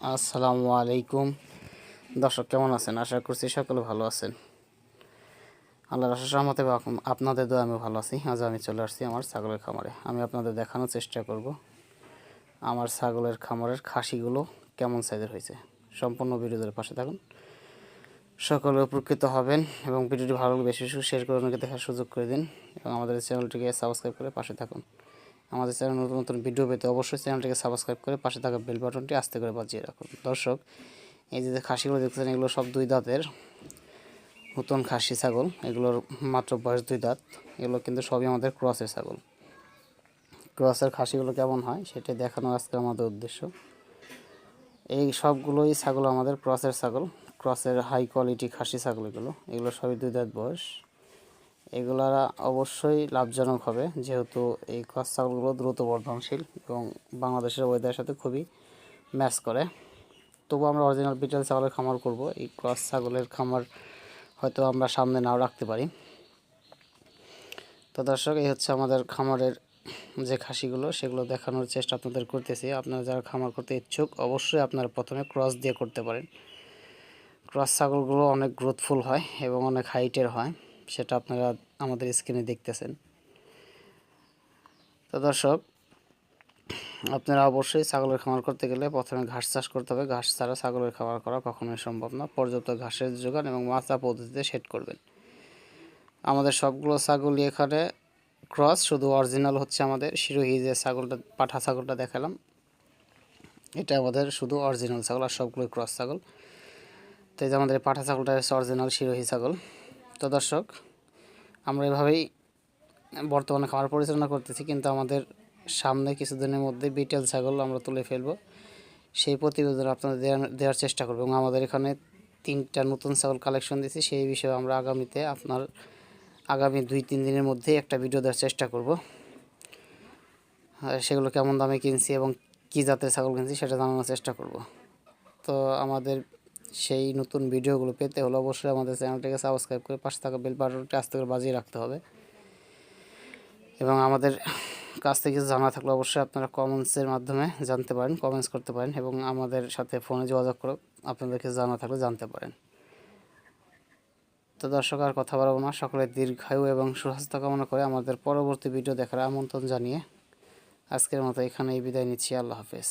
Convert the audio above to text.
আসসালামু আলাইকুম। দর্শক কেমন আছেন? আশা করছি সকলে ভালো আছেন। আল্লাহর আশা সহমতে আপনাদের দোয়া আমি ভালো আছি। আজ আমি চলে আসছি আমার ছাগলের খামারে। আমি আপনাদের দেখানোর চেষ্টা করব আমার ছাগলের খামারের খাসিগুলো কেমন সাইজের হয়েছে। সম্পূর্ণ ভিডিওদের পাশে থাকুন। সকলে উপকৃত হবেন এবং ভিডিওটি ভালো লাগলে বেশি বেশি শেয়ার করে অনেকে দেখার সুযোগ করে দিন এবং আমাদের চ্যানেলটিকে সাবস্ক্রাইব করে পাশে থাকুন। আমাদের চ্যানেল নতুন নতুন ভিডিও পেতে অবশ্যই চ্যানেলটিকে সাবস্ক্রাইব করে পাশে থাকা বেল বাটনটি আস্তে করে বাজিয়ে রাখুন। দর্শক, এই যে খাসিগুলো দেখতেছেন, এগুলো সব দুই দাঁতের। নতুন খাসি, ছাগল, এগুলোর মাত্র বয়স দুই দাঁত। এগুলো কিন্তু সবই আমাদের ক্রসের ছাগল। ক্রসের খাসিগুলো কেমন হয় সেটা দেখানো আজকে আমাদের উদ্দেশ্য। এই সবগুলোই ছাগল আমাদের ক্রসের ছাগল। ক্রসের হাই কোয়ালিটি খাসি ছাগল এগুলো। এগুলো সবই দুই দাঁত বয়স। এগুলারা অবশ্যই লাভজনক হবে, যেহেতু এই ক্রস ছাগলগুলো দ্রুত বর্ধনশীল এবং বাংলাদেশের ওয়েদারের সাথে খুবই ম্যাচ করে। তবু আমরা অরিজিনাল বিটেল ছাগলের খামার করব। এই ক্রস ছাগলের খামার হয়তো আমরা সামনে নাও রাখতে পারি। তো দর্শক, এই হচ্ছে আমাদের খামারের যে খাসিগুলো, সেগুলো দেখানোর চেষ্টা আপনাদের করতেছি। আপনারা যারা খামার করতে ইচ্ছুক, অবশ্যই আপনারা প্রথমে ক্রস দিয়ে করতে পারেন। ক্রস ছাগলগুলো অনেক গ্রোথফুল হয় এবং অনেক হাইটের হয়, সেটা আপনারা আমাদের স্ক্রিনে দেখতেছেন। তো দর্শক আপনারা অবশ্যই ছাগলের খামার করতে গেলে প্রথমে ঘাস চাষ করতে হবে। ঘাস ছাড়া ছাগলের খামার করা কখনোই সম্ভব না। পর্যাপ্ত ঘাসের যোগান এবং মাচা পদ্ধতিতে সেট করবেন। আমাদের সবগুলো ছাগলই এখানে ক্রস শুধু অরিজিনাল হচ্ছে আমাদের। শিরোহী যে ছাগলটা, পাঠা ছাগলটা দেখালাম, এটা আমাদের শুধু অরিজিনাল ছাগল আর সবগুলোই ক্রস ছাগল। তো এই যে আমাদের পাঠা ছাগলটা হচ্ছে অরিজিনাল শিরোহী ছাগল। তো দর্শক, আমরা এভাবেই বর্তমানে খামার পরিচালনা করতেছি, কিন্তু আমাদের সামনে কিছুদিনের মধ্যে বিটেল ছাগল আমরা তুলে ফেলব। সেই প্রতিবেদন আপনাদের দেওয়ার- চেষ্টা করব এবং আমাদের এখানে তিনটা নতুন ছাগল কালেকশন দিয়েছি। সেই বিষয়ে আমরা আগামীতে আপনার আগামী দুই, তিন দিনের মধ্যেই একটা ভিডিও দেওয়ার চেষ্টা করব। সেগুলো কেমন দামে কিনছি এবং কী জাতের ছাগল কিনছি সেটা জানানোর চেষ্টা করব। তো আমাদের সেই নতুন ভিডিওগুলো পেতে হলে অবশ্যই আমাদের চ্যানেলটাকে সাবস্ক্রাইব করে পাশে থাকা বেল বাটনটি আস্তে করে বাজিয়ে রাখতে হবে। এবং আমাদের কাছ থেকে কিছু জানা থাকলে অবশ্যই আপনারা কমেন্টসের মাধ্যমে জানতে পারেন কমেন্টস করতে পারেন এবং আমাদের সাথে ফোনে যোগাযোগ করে আপনাদেরকে জানা থাকলে জানতে পারেন। তো দর্শক, আর কথা বলব না। সকলের দীর্ঘায়ু এবং সুস্বাস্থ্য কামনা করে আমাদের পরবর্তী ভিডিও দেখার আমন্ত্রণ জানিয়ে আজকের মতো এখানেই বিদায় নিচ্ছি। আল্লাহ হাফেজ।